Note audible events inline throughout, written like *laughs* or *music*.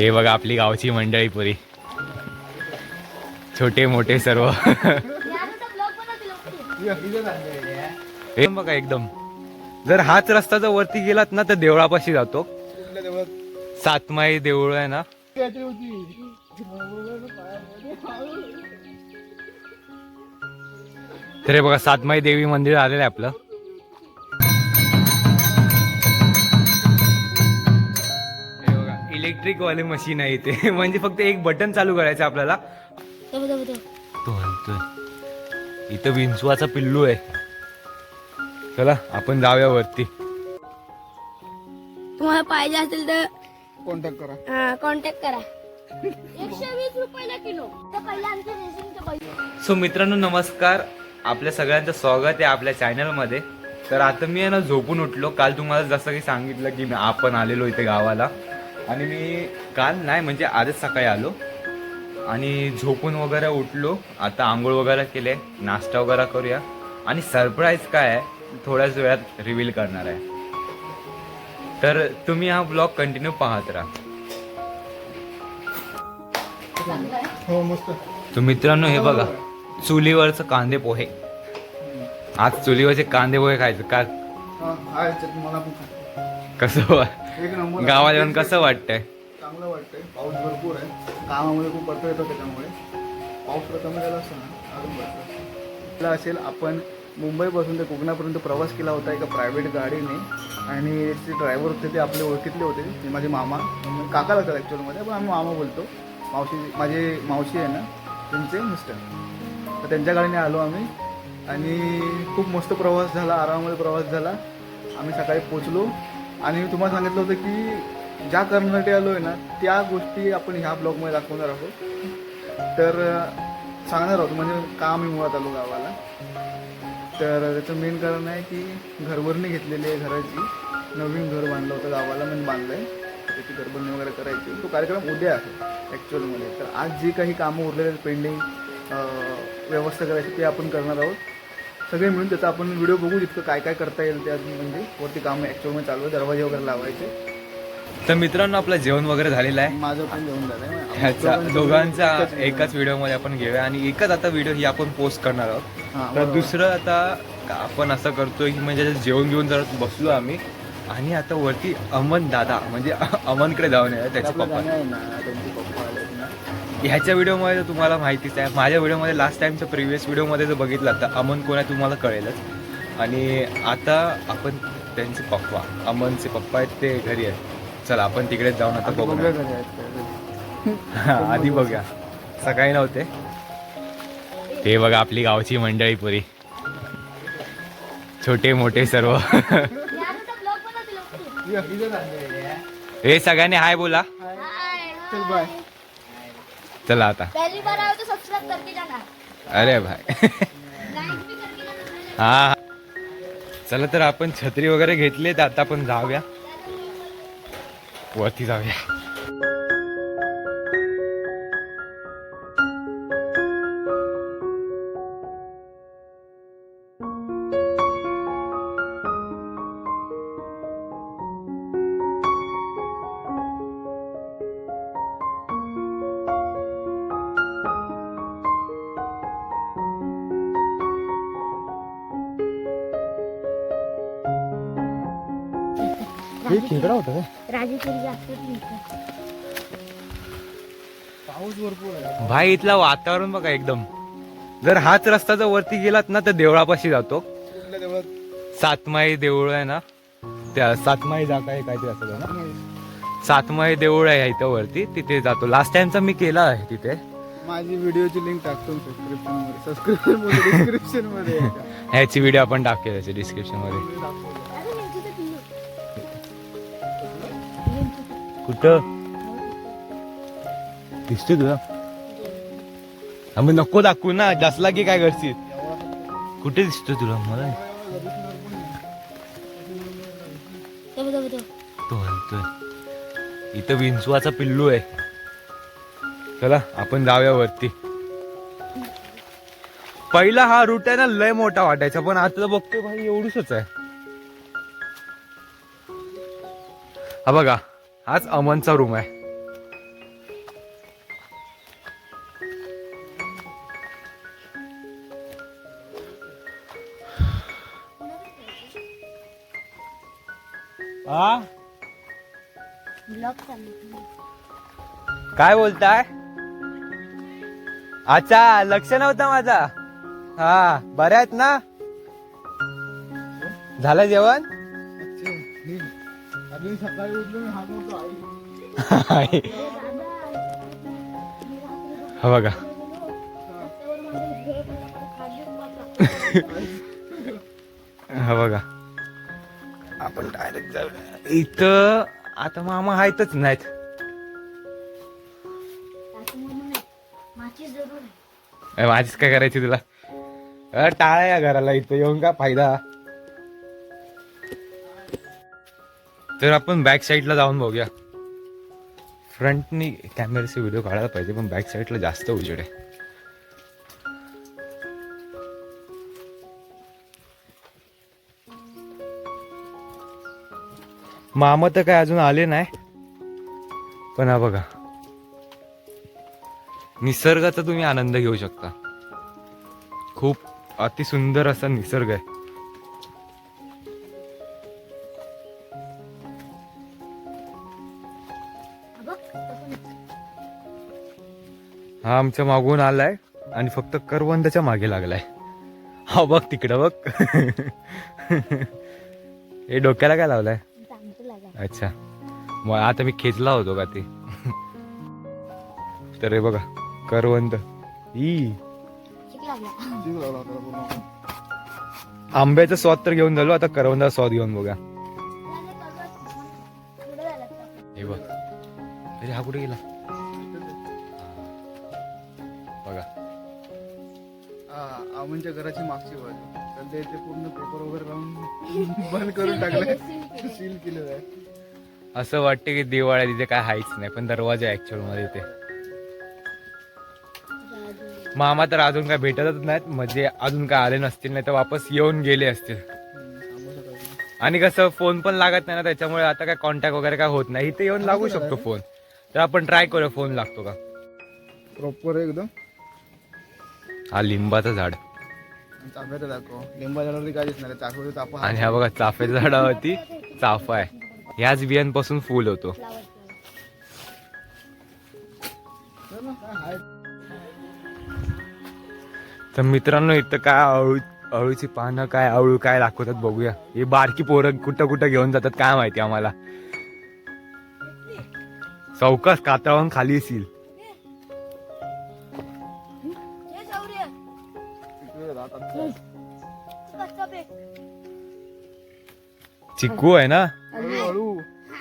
हे बघा आपली गावची मंडळी पुरी. छोटे मोठे सर्व. बघा एकदम. जर हाच रस्ता जर वरती गेलात ना तर देवळापाशी जातो. सातमाई देऊळ आहे ना. तर हे बघा सातमाई देवी मंदिर आलेलं आहे आपलं. इलेक्ट्रिक वाले मशीन आहे इथे. *laughs* म्हणजे फक्त एक बटन चालू करायचं आपल्याला. तो म्हणतोय इथं विंचवाचा पिल्लू आहे. चला आपण जाऊया वरती. तुम्हाला पाहिजे असेल तर कॉन्टॅक्ट करा. कॉन्टॅक्ट करा. *laughs* एकशे वीस रुपयाला किलो. तर पहिले आमचे रेसिंगचे पैसे सो मित्रांनो नमस्कार. आपल्या सगळ्यांचं स्वागत आहे आपल्या चॅनलमध्ये तर आता मी आहे ना झोपून उठलो. काल तुम्हाला जसं की सांगितलं की मी आपण आलेलो इथे गावाला. आणि मी काल नाही म्हणजे आजच सकाळी आलो. आणि झोपून वगैरे उठलो. आता आंघोळ वगैरे केले नाश्ता वगैरे करूया. आणि सरप्राईज काय आहे थोड्याच वेळात रिव्हील करणार आहे. तर तुम्ही हा ब्लॉग कंटिन्यू पाहत राहा. हो मस्त. तर मित्रांनो हे बघा चुलीवरचं कांदे पोहे. आज चुलीवरचे कांदे पोहे खायचं का. कसं एक नंबर गावाला येऊन कसं वाटतंय? चांगलं वाटतंय. पाऊस भरपूर आहे. कामामध्ये खूप पडतो येतो त्याच्यामुळे. पाऊस जर कमी झाला असतो ना अजून असेल आपण मुंबईपासून ते कोकणापर्यंत प्रवास केला होता एका प्रायव्हेट गाडीने. आणि जे ड्रायव्हर होते ते आपले ओळखीतले होते. ते माझे मामा काका लागतात ॲक्च्युअलमध्ये पण आम्ही मामा बोलतो. मावशी माझे मावशी आहे ना त्यांचे मिस्टर तर त्यांच्या गाडीने आलो आम्ही. आणि खूप मस्त प्रवास झाला आरामामध्ये प्रवास झाला. आम्ही सकाळी पोचलो. आणि मी तुम्हाला सांगितलं होतं की ज्या कारणासाठी आलो आहे ना त्या गोष्टी आपण ह्या ब्लॉगमध्ये दाखवणार आहोत. तर सांगणार आहोत म्हणजे का आम्ही मुळात आलो गावाला. तर त्याचं मेन कारण आहे की घरभरणी घेतलेली आहे घराची. नवीन घर बांधलं होतं गावाला मी बांधलं आहे त्याची घरभरणी वगैरे करायची. तो कार्यक्रम उद्या आहे ॲक्च्युअलमध्ये तर आज जी काही कामं उरलेले आहेत पेंडिंग व्यवस्था करायची ते आपण करणार आहोत. सगळे मिळून त्याचा आपण व्हिडिओ बघू जितकं काय काय करता येईल त्या म्हणजे वरती कामं ॲक्च्युअलमध्ये चालू आहे दरवाजे वगैरे लावायचे. तर मित्रांनो आपलं जेवण वगैरे झालेलं आहे. माझं पण जेवण झालं ह्याचा दोघांचा एकाच व्हिडिओमध्ये आपण घेऊया आणि एकच आता व्हिडिओ ही आपण पोस्ट करणार आहोत. तर दुसरं आता आपण असं करतोय की म्हणजे जेवण घेऊन जरा बसलो आम्ही आणि आता वरती अमन दादा म्हणजे अमनकडे जाऊन आहे त्याचे आपलं पप्पा. ह्याच्या व्हिडिओमध्ये तर तुम्हाला माहितीच आहे. माझ्या व्हिडिओमध्ये लास्ट टाइमच्या प्रिव्हियस व्हिडिओमध्ये जर बघितलं तर अमन कोण आहे तुम्हाला कळेलच. आणि आता आपण त्यांचे पप्पा अमनचे पप्पा आहेत ते घरी आहेत. चला आपण तिकडेच जाऊन आता बघूया. *laughs* हा, आधी बघूया. सकाळी नव्हते. ते बघा आपली गावची मंडळी पुरी. छोटे मोठे सर्व. *laughs* हे सगळ्यांनी हाय बोला. चल बाय चला आता. पहली बार आए तो सब्सक्राइब करके जाना। अरे भाई. हा हा. चला तर आपण छत्री वगैरे घेतली तर आता आपण जाऊया. वरती जाऊया. खेकडा होता राजेश्वरी जास्त पाऊस भरपूर आहे. भाई इथला वातावरण बघा एकदम. जर हाच रस्ता जर वरती गेलात ना तर देवळापाशी जातो. सातमाई देऊळ आहे ना? त्या सातमाई जागा आहे काहीतरी असं ना? सातमाई देऊळ आहे इथं वरती तिथे जातो. लास्ट टाइमचा मी केला आहे तिथे. माझी व्हिडिओची लिंक टाकतो सबस्क्रिप्शनमध्ये. सबस्क्रिप्शनमध्ये डिस्क्रिप्शनमध्ये. आहे का? ह्याची व्हिडिओ आपण टाकते त्याची डिस्क्रिप्शनमध्ये. कुठं? दिसते तुला? आम्ही नको दाखवू ना. जसला की काय करशील? कुठे दिसतो तुला? मला. तो म्हणतोय. इथं विंचवाचा पिल्लू आहे. चला आपण जाऊया वरती. पहिला हा रूट आहे ना लय मोठा वाटायचा पण आता बघतोय भाई एवढूच आहे. हा बघा. हाच अमनचा रूम आहे. हा काय बोलताय? अच्छा लक्ष नव्हतं माझा. हा बऱ्यात ना? झालं जेवण? अजून सकाळी उठलो का हात आई हा बघा. हा बघा. आपण डायरेक्ट जाऊ. इथं आता मामा आहेतच नाहीत. अरे माझीच काय करायची तुला? अरे टाळा या घराला इथं येऊन का फायदा? तर आपण बॅक साईडला जाऊन बघूया. फ्रंटनी कॅमेराचे व्हिडिओ काढायला पाहिजे पण बॅक साईडला जास्त उजेड आहे. मामा तर काय अजून आले नाही. पण हा बघा. निसर्गाचा तुम्ही आनंद घेऊ शकता. खूप अतिसुंदर असा निसर्ग आहे. हा आमच्या मागून आलाय आणि फक्त करवंदाच्या मागे लागलाय. हा बघ तिकडं बघ. हे डोक्याला काय लावलाय? अच्छा. मग आता मी खेचला होतो का ते? तर हे बघा करवंद. ई. आंब्याचा स्वाद तर घेऊन झालो आता करवंदा स्वाद घेऊन बघा. हे बघ. अरे हा कुठे गेला? आमच्या घराची मागची बाजू. सध्या इथे पूर्ण पेपर वगैरे लावून *laughs* बंद करून टाकलंय. सील केलेलं आहे असं वाटतं की दिवाळी तिथे काय हायच नाही पण दरवाजा ऍक्च्युअलमध्ये जादू. मामा तर अजून काय भेटतच नाहीत म्हणजे अजून काय आले नसतील नाही तर वापस येऊन गेले असतील. आणि कसं फोन पण लागत नाही ना त्याच्यामुळे आता काय कॉन्टॅक्ट वगैरे काय होत नाही. इथे येऊन लागू शकतो फोन तर आपण ट्राय करूया फोन लागतो का? प्रॉपर एकदम. हा लिंबाचं झाड. चाफ्याचं दाखव. लिंबा झाडावरती काय दिसणार चाफ्याचं चाफा आणि हा बघा चाफ्याच्या झाडावरती चाफा आहे. ह्याच बियांपासून फुल होतो. तर मित्रांनो इथं काय अळू अळूची पानं काय अळू काय दाखवतात बघूया. हे बारकी पोरं कुठं कुठं घेऊन जातात काय माहिती आम्हाला. चौकस कातळावून खाली येशील. चिक्कू आहे ना? हळूहळू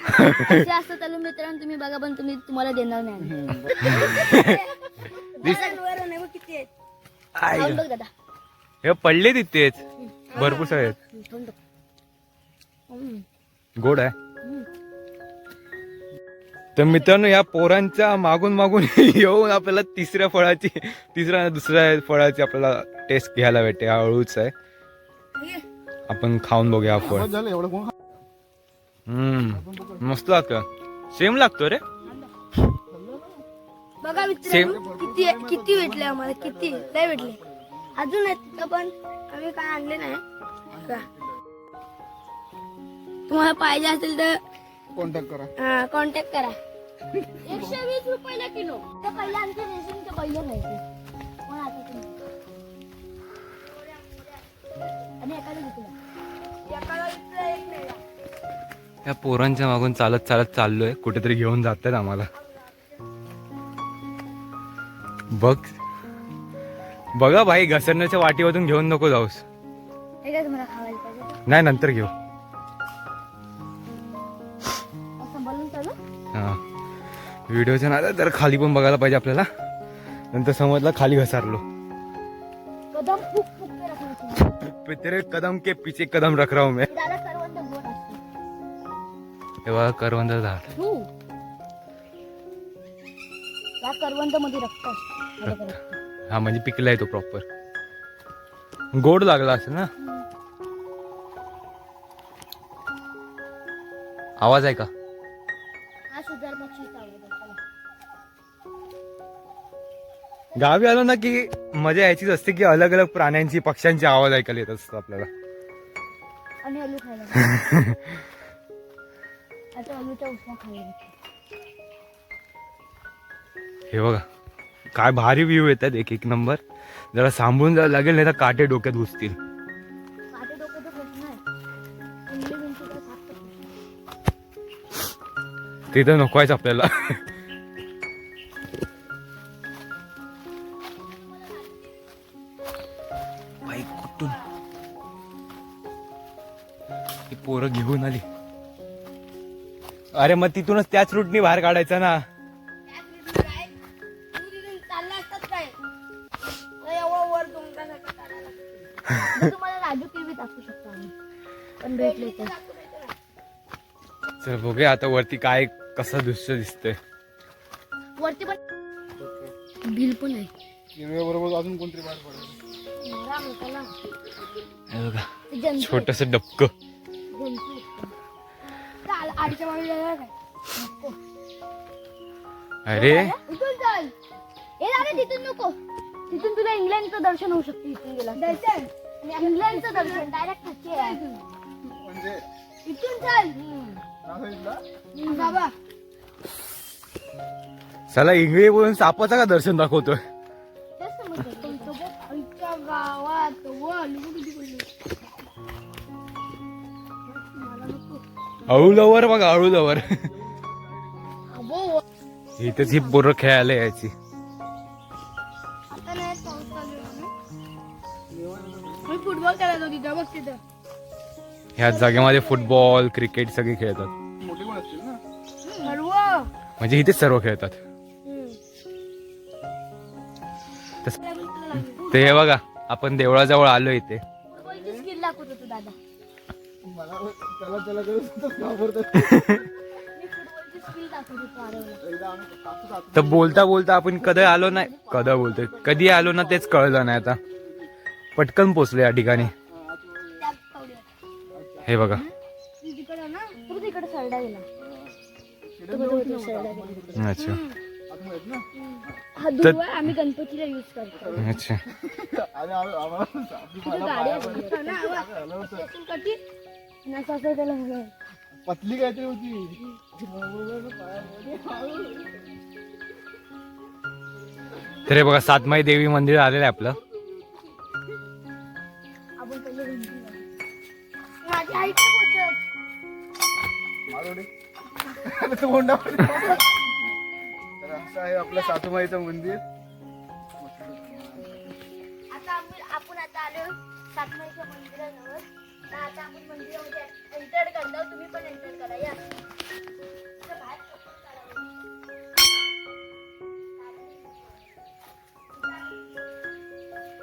असे असतं तर मित्रांनो तुम्ही बघा पण तुम्ही तुम्हाला देणार नाही. *laughs* दादा, किती आहेत. आई. खाऊन बघ दादा. हे पडले तिथेच भरपूर सारे आहेत. खाऊन बघ. हम्म. गोड आहे. तर मित्रांनो या पोरांच्या मागून मागून *laughs* येऊन आपल्याला तिसऱ्या फळाची तिसऱ्या आणि दुसऱ्या फळाची आपल्याला टेस्ट घ्यायला भेटते. हा अळूच आहे. आपण खाऊन बघूया हा फळ बस झालं एवढं कोण खा- हम्म मस्त लागतं. सेम लागतो रे. बघा मित्रांनो किती किती भेटले आम्हाला किती? लय भेटले. अजून आहेत पण? आम्ही काय आणले नाही? तुम्हाला पाहिजे असेल तर कॉन्टॅक्ट करा. कॉन्टॅक्ट करा. एकशे वीस रुपयाला किलो. तर पहिले आमचे रेसिंग तर पहिले तुम्ही आणि एखादा विकला या पोरांच्या मागून चालत चालत चाललोय. कुठेतरी घेऊन जातात आम्हाला. बघ. बघा भाई घसरण्याच्या वाटीमधून घेऊन नको जाऊस. हे नाही नंतर घेऊ. हा. व्हिडिओच्या नादा तर खाली पण बघायला पाहिजे आपल्याला. नंतर समजलं खाली घसारलो. तुम्ही तेरे कदम के पीछे कदम रख रहा हूं मैं। तेव्हा करवंद झाड करवंदमध्ये रक्त. हा। म्हणजे पिकलाय तो प्रॉपर गोड लागला असेल ना? आवाज आहे का? गावी आलो ना की मजा यायचीच असते की अलग अलग प्राण्यांची पक्ष्यांची आवाज ऐकायला येत असतो आपल्याला. आणि आलू खायला. *laughs* आता आलूच्या उसळा खायला हे बघा काय भारी व्ह्यू येतात एक एक नंबर जरा सांभाळून जावं लागेल नाही तर काटे डोक्यात घुसतील. ते तर नकोयच आपल्याला. *laughs* अरे मग तिथूनच त्याच रूटनी बाहेर काढायचं ना. तुम्हाला राजू टीव्ही दाखवू शकतो आम्ही. पण भेटले तर. चल बघूया आता वरती काय कसं दृश्य दिसतंय. वरती पण बिल पण आहे. बरोबर अजून कोणतरी बाहेर पडेल? मोरा मोठाला. हे बघा ते जंतू आहे. छोटस डबक. जंतू अरे. इथून चाल हे दादा तिथून नको. तिथून तुला इंग्लंडचं दर्शन होऊ शकते इथून गेला. दर्शन? इंग्लंडचं दर्शन डायरेक्ट आहे. म्हणजे? इथून चाल. बाबा. चला इंगळे बोलून सापाचा का दर्शन दाखवतोय? नको अळूलवर बघा अळूलवर अबो इथेच ही पोरं खेळायला यायची. फुटबॉल तिथं बघ तिथं. ह्या जागेमध्ये फुटबॉल क्रिकेट सगळे खेळतात. म्हणजे इथेच सर्व खेळतात. तस- ते हे बघा आपण देवळाजवळ आलो इथे. दादा? तर बोलता बोलता आपण कधी आलो नाही कदा बोलतोय कधी आलो ना तेच कळलं नाही आता. पटकन पोचलो या ठिकाणी. हे बघा. अच्छा. आम्ही गणपतीला युज करतो. अच्छा. *laughs* पतली काहीतरी होती. तर हे बघा सातमाई देवी मंदिर आलेलं आहे आपलं. *laughs* तर असं आहे आपलं सातूमाईचं मंदिर. आता आम्ही आपण आता आलो सातमाईच्या मंदिराजवळ. तर आता आपण मंदिरामध्ये एंटर करतो तुम्ही पण एंटर करा या इथं बाहेर चप्पल काढावी.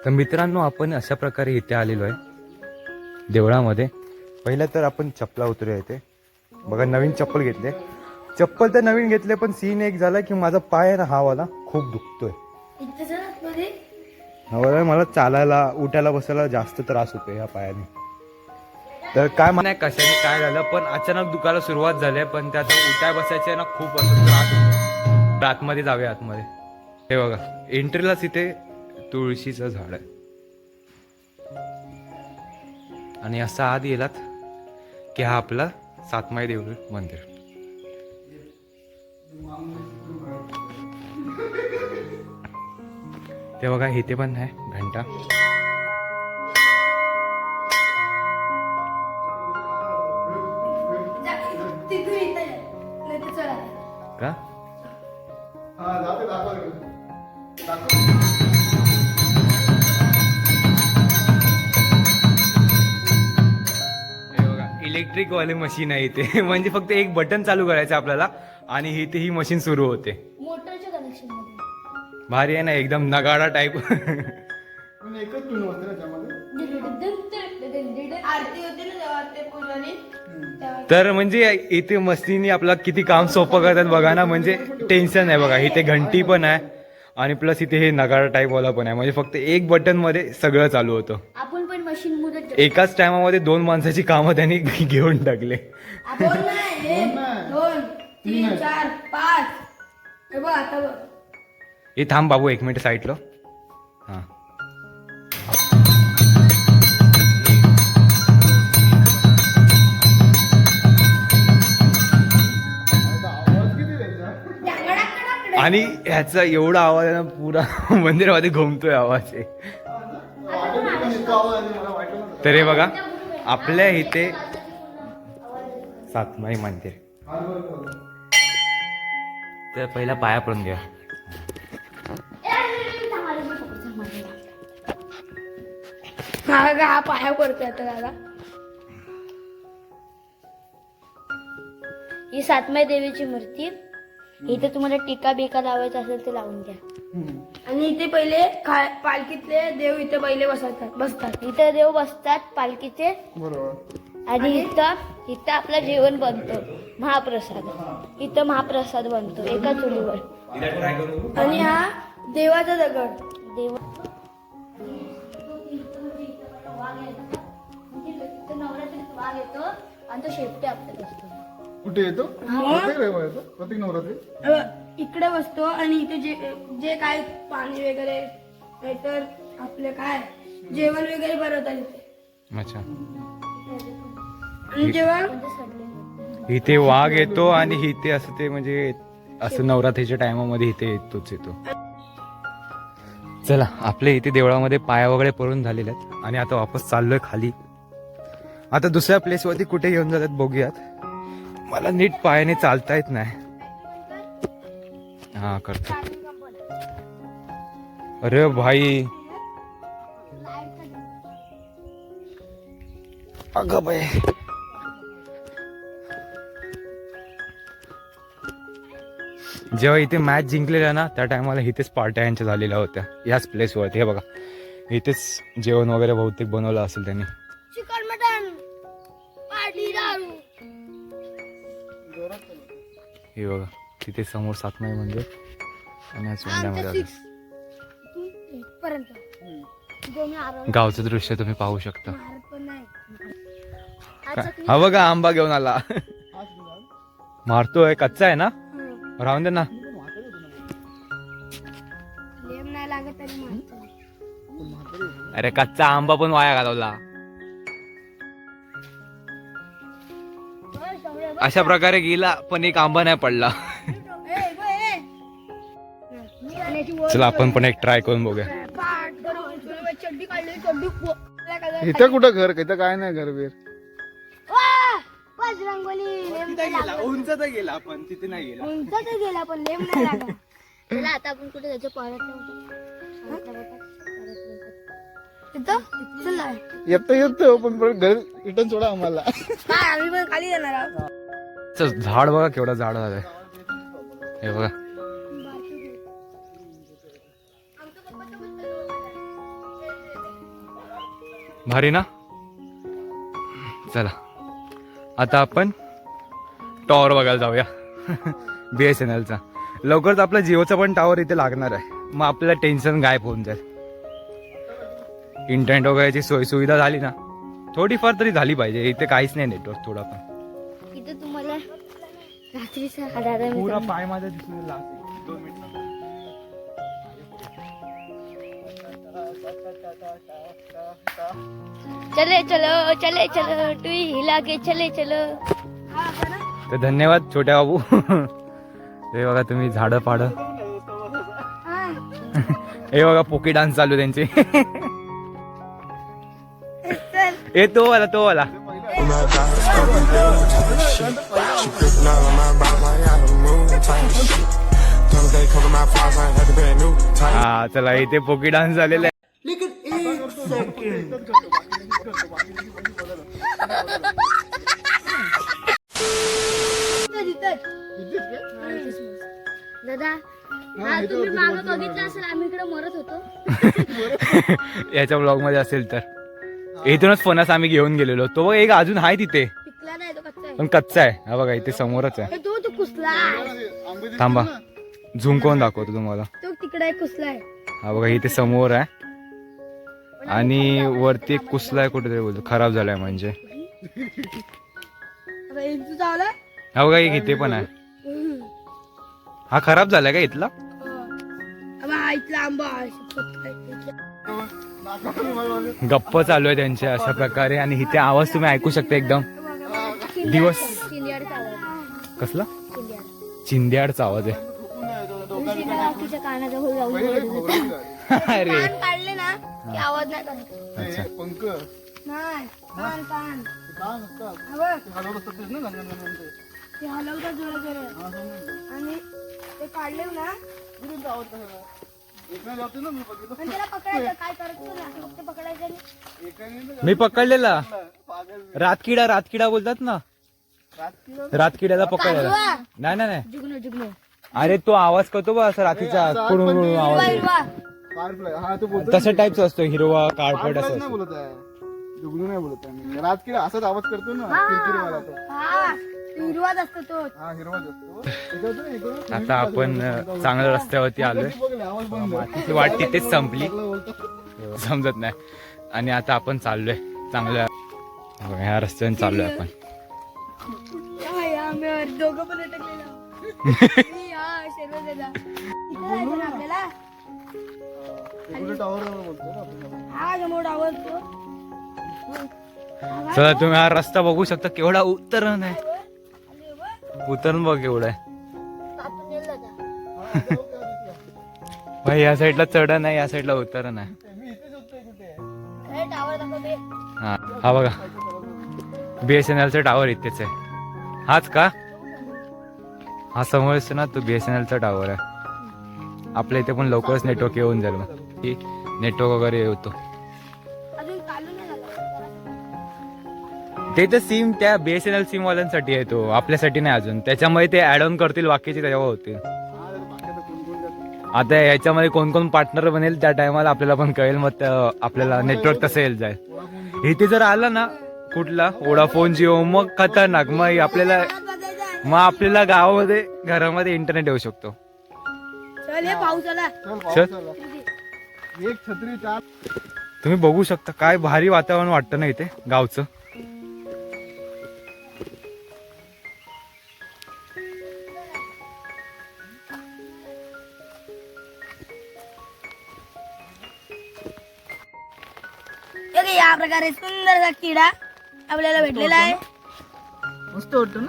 तर मित्रांनो आपण अशा प्रकारे इथे आलेलो आहे देवळामध्ये. पहिलं तर आपण चपला उतरूया इथे. बघा नवीन चप्पल घेतले. चप्पल तर नवीन घेतले पण सीन एक झाला की माझा पाय ना हा वाला खूप दुखतोय. हा मला चालायला उठायला बसायला जास्त त्रास होतोय ह्या पायाने. तर काय म्हणा कशाने काय झालं पण अचानक दुखायला सुरुवात झाली आहे, पण त्यात उठाय बसायचे ना खूप असं त्रास आतमध्ये जाऊया आतमध्ये. हे बघा एंट्रीलाच इथे तुळशीचं झाड आहे. आणि असं आत गेलात की हा आपला सातमाई देऊळ मंदिर. ते बघा इथे पण आहे घंटा. नाही तर चला. का? हा जाते दाखवा इकडे. दाखवा. बघा इलेक्ट्रिक वाले मशीन आहे इथे. *laughs* म्हणजे फक्त एक बटन चालू करायचं आपल्याला आणि इथे ही मशीन सुरू होते. मोटरच्या कनेक्शनमध्ये. भारी आहे ना एकदम नगाडा टाईप पण *laughs* एकच टून होते ना त्यामध्ये? आरती होते ना तर म्हणजे इथे मस्तीने आपला किती काम सोपं करतात बघा ना म्हणजे टेन्शन आहे बघा. इथे घंटी पण आहे आणि प्लस इथे हे नगाडा टाईप वाला पण आहे. म्हणजे फक्त एक बटनमध्ये सगळं चालू होतं. आपण पण मशीन मुदत एकाच टायमामध्ये दोन माणसाची कामं त्यांनी *laughs* घेऊन टाकले. हे हे थांब बाबू एक मिनिट साईडला हां. आणि ह्याचा एवढा आवाज आहे ना पुरा *laughs* मंदिरामध्ये घुमतोय आवाज आहे. तर हे बघा आपल्या इथे सातमाई मंदिर. तर पहिला पाया पडून घ्या. हा हा पाया पडतोय आता दादा. ही सातमाई देवीची मूर्ती. इथे तुम्हाला टीका बिका लावायचं असेल ते लावून घ्या आणि इथे पहिले खा- पालखीतले देव इथे पहिले बसतात बसतात. इथे देव बसतात पालखीचे. बरोबर. आणि इथं इथं आपलं जेवण बनतं. महाप्रसाद. इथं महाप्रसाद बनतो एका चुलीवर. आणि हा देवाचा दगड. देव इथं नवरात्रीत वाघ येतो. आणि तो शेपटे आपल्यात असतो कुठे येतो? प्रत्येक रविवार येतो? प्रत्येक नवरात्री? अ, इकडे बसतो आणि इथे जे जे काय पाणी वगैरे नाहीतर आपले काय जेवण वगैरे बनवतात इथे. अच्छा. आणि जेव्हा इथे वाघ येतो आणि इथे असं ते म्हणजे असं नवरात्रीच्या टायमामध्ये इथे येतोच येतो. चला आपल्या इथे देवळामध्ये पाया वगैरे पडून झालेले आहेत आणि आता वापस चाललोय खाली. आता दुसऱ्या प्लेसवरती कुठे घेऊन जातात बघूयात. मला नीट पायाने चालता येत नाही. हा करतो. अरे भाई. अगं बाई. जेव्हा इथे मॅच जिंकलेला ना त्या टायमाला इथेच पार्ट्या यांच्या झालेल्या होत्या. याच प्लेसवरती हे बघा. इथेच जेवण वगैरे बहुतेक बनवलं असेल त्यांनी. हे बघा तिथे समोर सातमाई मंदिर आणि आज आलो. गावचं दृश्य तुम्ही पाहू शकता? हा बघा आंबा घेऊन आला? मारतोय कच्चा आहे ना? राहून दे ना. अरे कच्चा आंबा पण वाया घालवला. अशा प्रकारे गेला पण एक आंबा नाही पडला. चला आपण पण एक ट्राय करून बघूया. इथं कुठं घर? इथं काय नाही घर बीर. उंच तर गेला आपण तिथे नाही गेला. उंच तर गेला पण लेम नाही लागला चला आता आपण कुठे जायचं परत तिथं चल ना. येतं येतं पण परत घर रिटर्न सोडा आम्हाला. काय आम्ही पण खाली जाणार आहोत. झाड बघा केवढा झाड झालंय. हे बघा. भारी ना? चला. आता आपण टॉवर बघायला जाऊया. बी एस एन एलचा लवकरच आपला जिओचा पण टॉवर इथे लागणार आहे. मग आपल्याला टेन्शन गायब होऊन जाईल. इंटरनेट वगैरेची सोय सुविधा झाली ना थोडीफार तरी झाली पाहिजे. इथे काहीच नाही नेटवर्क थोडा पण. पुरा पाय माझा दिसलेला चले चलो चले चलो तू हिला के चले चलो. तर धन्यवाद छोट्या बाबू. हे बघा तुम्ही झाडं पाड. हे बघा पोकी डान्स चालू त्यांचे. ए तो वाला तो वाला. She gripping all of my bars, I ain't out the mood, of shit. चला इथे पोकी डान्स झालेला लेकिन *laughs* याच्या ब्लॉगमध्ये असेल तर. इथूनच फणस आम्ही घेऊन गेलेलो. तो एक अजून आहे तिथे. पण कच्चा आहे. हा बघा इथे समोरच आहे. ए, तो तो कुसला आहे. थांबा. झूम करून दाखवतो तुम्हाला. तो तिकडे कुसला आहे. हा बघा इथे समोर आहे. आणि वरती एक कुसलाय कुठेतरी बोलतो. खराब झालाय म्हणजे. *laughs* हा बघा एक इथे पण आहे. हा खराब झालाय का इथला? आहे. गप्प चालू आहे त्यांच्या अशा प्रकारे. आणि इथे आवाज तुम्ही ऐकू शकता एकदम. दिवस. कसला? चिंदियाड चिंद्याडचा आवाज आहे. अरे. काढले ना की आवाज नाही पंख. नाही कान कान. ते हलवतात जोरा. आणि ते काढले ना मी पकडलेला. रातकिडा रातकिडा बोलतात ना. रात्रीला रातकिड्याला पकडलेला नाही नाही नाही. जुगनू जुगनू. अरे तो आवाज करतो बा असं रात्रीचा कुडून कुडून आवाज. येतो. हिरवा फायरफ्लाय हा तो बोलतो तसं टाईपचा असतो हिरवा काळपट फायरफ्लाय असं नाही असतो. बोलत आहे. जुगनू नाही बोलत आहे मी. रातकिडा असाच आवाज करतो ना किरकिरीवाला तो. हा हिरवाच असतो तो. हा हिरवाच असतो. इकडं ना, इकडं आता आपण अं, चांगल्या रस्त्यावरती आलोय. बघले आवाज बंद. मातीची वाट तिथेच संपली. समजत नाही. आणि आता आपण चाललोय चांगल्या बघा, ह्या रस्त्याने चाललोय आपण. आम्ही दोघं पण अटकलेलो. *laughs* मी हा शर्वदादा. इथे जायचं ना आपल्याला. ते कुठे टॉवरवर बोलतो ना आपण. हा समोर आवडतो चला तुम्ही हा रस्ता बघू शकता केवढा उतरण आहे. उतरण बघ केवढा आहे. हा? भाई या साईडला चढण आहे या साईडला उतरण आहे. मी इथेच होतोय कुठे? हे टावर दाखवते हा हा बघा. बीएसएनएलचा टावर इथेच आहे. हाच का? हा समोर असतो ना तो बीएसएनएलचा टावर आहे. आपल्या इथे पण लवकरच नेटवर्क येऊन जाईल मग की नेटवर्क वगैरे येतो. ते तर सिम त्या बीएसएनएल सिम वाल्यांसाठी आहे तो. आपल्यासाठी नाही अजून. त्याच्यामध्ये ते ऍड ऑन करतील बाकीचे तेव्हा होतील. आता याच्यामध्ये कोण कोण पार्टनर बनेल त्या टायमाला आपल्याला पण कळेल मग आपल्याला नेटवर्क तसं येईल जाईल इथे जर आलं ना कुठला? ओडाफोन जिओ मग खतरनाक. मग आपल्याला. मग आपल्याला गावामध्ये घरामध्ये इंटरनेट येऊ शकतो. तुम्ही बघू शकता काय भारी वातावरण वाटतं ना इथे गावचं. या प्रकारे सुंदरसा किडा. आपल्याला भेटलेला आहे. मस्त वाटतं ना?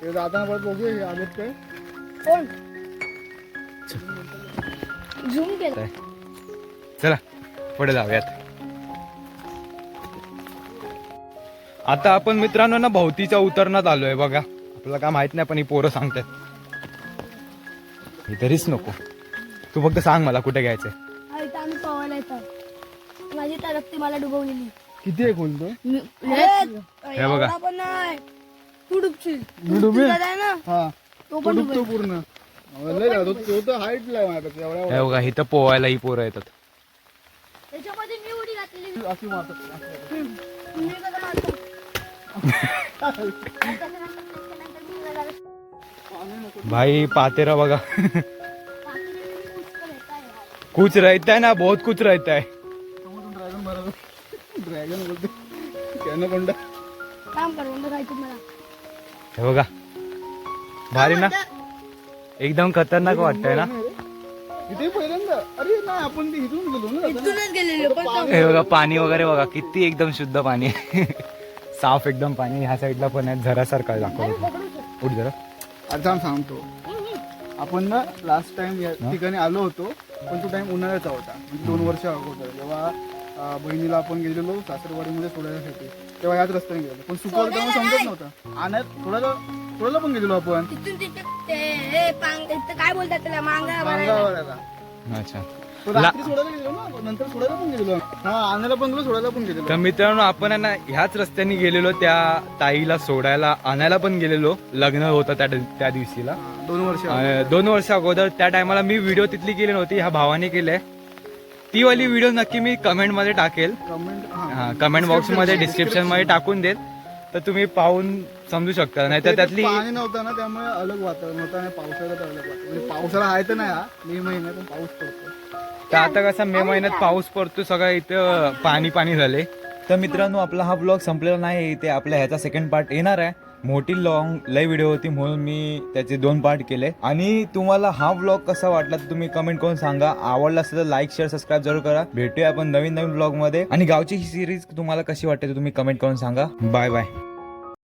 ते जाताना परत बघूया हे आलेत काय? कोण? झूम केलं. काय? चला पुढे जाऊयात. आता आपण मित्रांनो ना भोवतीच्या उतरणात आलोय बघा. आपल्याला काय माहीत नाही पण ही पोरं सांगतात. हे तरीच नको. तू फक्त सांग मला कुठे घ्यायचंय हा, इथं आम्ही पवायला येतात माझी तरक्ती मला डुबवलेली किती आहे खोल तो अरे, हे बघा. एवढा पण नाही तू डुबशील मी आहे ना हा तो तो पण डुबतो पूर्ण अहो, लय झालं. तो तो तर हाईटला आहे माझ्यापेक्षा एवढ्या हे बघा इथं पोवायला ही पोरं येतात त्याच्यामध्ये मी उडी घातलेली एवढ्या. अशी मारतात मी कसं मारतो आणि तसं नंतर नंतर मी उड्या घालत- भाई पातेरा बघा कुछ रहता है ना बहुत कुछ रहता है। ड्रॅगन बरोबर ड्रॅगन बोलते काम हे बघा भारी ना? एकदम खतरनाक वाटतंय ना? इथे पहिल्यांदा अरे नाही आपण ते इथून गेलो ना इथूनच गेलेलो पण हे बघा पाणी वगैरे बघा किती एकदम शुद्ध पाणी आहे. साफ एकदम पाणी ह्या साईडला पण आहे झरासारखं दाखवतो. उठ जरा. थांब सांगतो आपण ना लास्ट टाइम या ठिकाणी आलो होतो पण तो टाइम उन्हाळ्याचा होता. दोन वर्ष अगोदर. जेव्हा बहिणीला आपण गेलेलो सासरवाडीमध्ये सोडायसाठी तेव्हा याच रस्त्याने गेलो पण सुकवलं तेव्हा समजत नव्हतं. आणि थोडं थोडं पण गेलेलो आपण. काय बोलतात त्याला? मांगा अच्छा. रात्री सोडायला गेलो ना नंतर सोडायला पण गेलेलो. हा आणायला पण गेलो सोडायला पण गेलेलो. तर मित्रांनो आपण आहे ना ह्याच रस्त्याने गेलेलो त्या ताईला सोडायला आणायला पण गेलेलो. लग्न होतं त्या त्या दिवशीला. दोन वर्ष अं, दोन वर्ष अगोदर त्या टायमाला मी व्हिडिओ तिथली केली नव्हती ह्या भावाने केले ती वाली व्हिडिओ नक्की मी कमेंटमध्ये टाकेल. कमेंट कमेंट बॉक्समध्ये डिस्क्रिप्शनमध्ये टाकून देत. तर तुम्ही पाहून समजू शकता. नाहीतर त्यातली पाणी नव्हतं ना त्यामुळे अलग वातावरण होतं आणि पावसाळ्यात अलग वातावरण. म्हणजे पावसाळा आहे तर नाही हा मे महिना पण पाऊस पडतो. तर आता कसं मे महिन्यात पाऊस पडतो सगळं इथं पाणी पाणी झाले तर मित्रांनो आपला हा ब्लॉग संपलेला नाही इथे आपल्या ह्याचा सेकंड पार्ट येणार आहे. मोठी लॉंग लय व्हिडिओ होती म्हणून मी त्याचे दोन पार्ट केले. आणि तुम्हाला हा ब्लॉग कसा वाटला तर तुम्ही कमेंट करून सांगा. आवडला असेल तर लाईक शेअर सबस्क्राईब जरूर करा. भेटूया आपण नवीन नवीन ब्लॉगमध्ये. आणि गावची ही सिरीज तुम्हाला कशी वाटते तुम्ही कमेंट करून सांगा. Bye bye